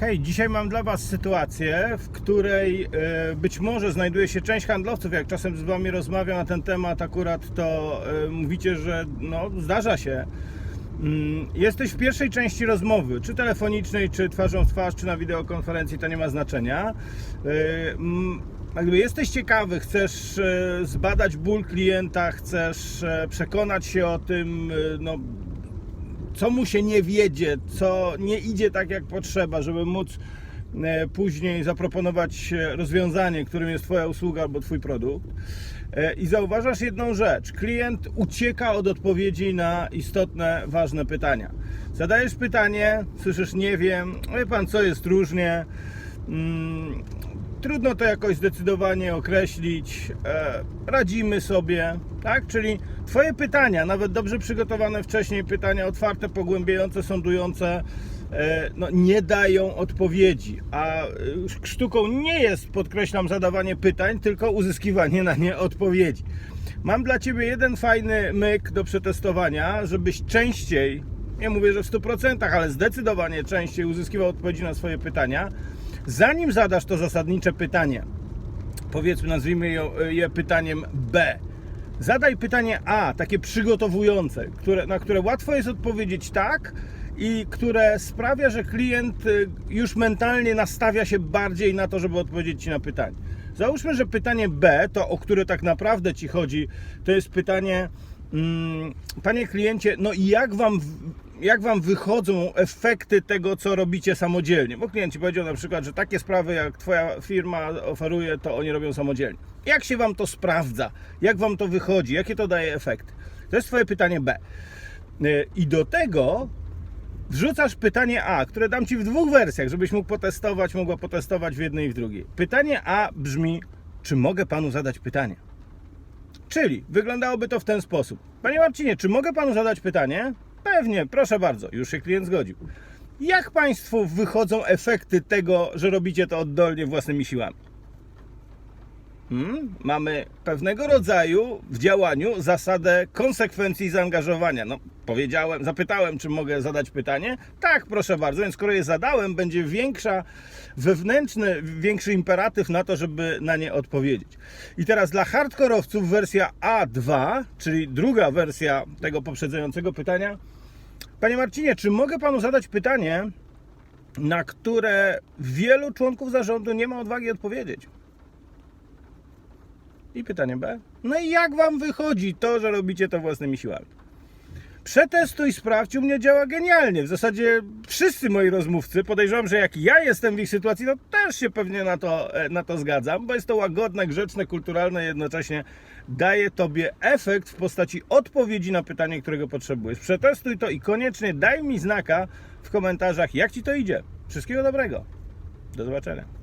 Hej, dzisiaj mam dla Was sytuację, w której e, być może znajduje się część handlowców. Jak czasem z Wami rozmawiam na ten temat, akurat to e, mówicie, że no, zdarza się. Mm, Jesteś w pierwszej części rozmowy, czy telefonicznej, czy twarzą w twarz, czy na wideokonferencji, to nie ma znaczenia. E, mm, jak gdyby jesteś ciekawy, chcesz zbadać ból klienta, chcesz przekonać się o tym, no, co mu się nie wiedzie, co nie idzie tak jak potrzeba, żeby móc e, później zaproponować e, rozwiązanie, którym jest Twoja usługa albo Twój produkt. E, I zauważasz jedną rzecz: klient ucieka od odpowiedzi na istotne, ważne pytania. Zadajesz pytanie, słyszysz, nie wiem, wie pan, co jest różnie. Trudno to jakoś zdecydowanie określić. E, radzimy sobie, tak? Czyli Twoje pytania, nawet dobrze przygotowane wcześniej, pytania otwarte, pogłębiające, sądujące, e, no, nie dają odpowiedzi. A e, sztuką nie jest, podkreślam, zadawanie pytań, tylko uzyskiwanie na nie odpowiedzi. Mam dla Ciebie jeden fajny myk do przetestowania, żebyś częściej, nie mówię, że w 100%, ale zdecydowanie częściej uzyskiwał odpowiedzi na swoje pytania. Zanim zadasz to zasadnicze pytanie, powiedzmy, nazwijmy je, pytaniem B. Zadaj pytanie A, takie przygotowujące, które, na które łatwo jest odpowiedzieć tak i które sprawia, że klient y, już mentalnie nastawia się bardziej na to, żeby odpowiedzieć Ci na pytanie. Załóżmy, że pytanie B, to o które tak naprawdę Ci chodzi, to jest pytanie, mm, Panie kliencie, no i jak Wam jak Wam wychodzą efekty tego, co robicie samodzielnie? Bo klient Ci powiedział na przykład, że takie sprawy, jak Twoja firma oferuje, to oni robią samodzielnie. Jak się Wam to sprawdza? Jak Wam to wychodzi? Jakie to daje efekty? To jest Twoje pytanie B. Y, I do tego wrzucasz pytanie A, które dam Ci w dwóch wersjach, żebyś mógł potestować, mogła potestować w jednej i w drugiej. Pytanie A brzmi, czy mogę Panu zadać pytanie? Czyli wyglądałoby to w ten sposób. Panie Marcinie, czy mogę Panu zadać pytanie? Pewnie, proszę bardzo. Już się klient zgodził. Jak Państwu wychodzą efekty tego, że robicie to oddolnie własnymi siłami? Hmm? Mamy pewnego rodzaju w działaniu zasadę konsekwencji zaangażowania. No, powiedziałem, zapytałem, czy mogę zadać pytanie. Tak, proszę bardzo. Więc skoro je zadałem, będzie większa, wewnętrzny, większy imperatyw na to, żeby na nie odpowiedzieć. I teraz dla hardkorowców wersja A2, czyli druga wersja tego poprzedzającego pytania. Panie Marcinie, czy mogę panu zadać pytanie, na które wielu członków zarządu nie ma odwagi odpowiedzieć? I pytanie B. No i jak wam wychodzi to, że robicie to własnymi siłami? Przetestuj, sprawdź, u mnie działa genialnie. W zasadzie wszyscy moi rozmówcy, podejrzewam, że jak ja jestem w ich sytuacji, to też się pewnie na to, e, na to zgadzam, bo jest to łagodne, grzeczne, kulturalne, jednocześnie daje tobie efekt w postaci odpowiedzi na pytanie, którego potrzebujesz. Przetestuj to i koniecznie daj mi znaka w komentarzach, jak ci to idzie. Wszystkiego dobrego. Do zobaczenia.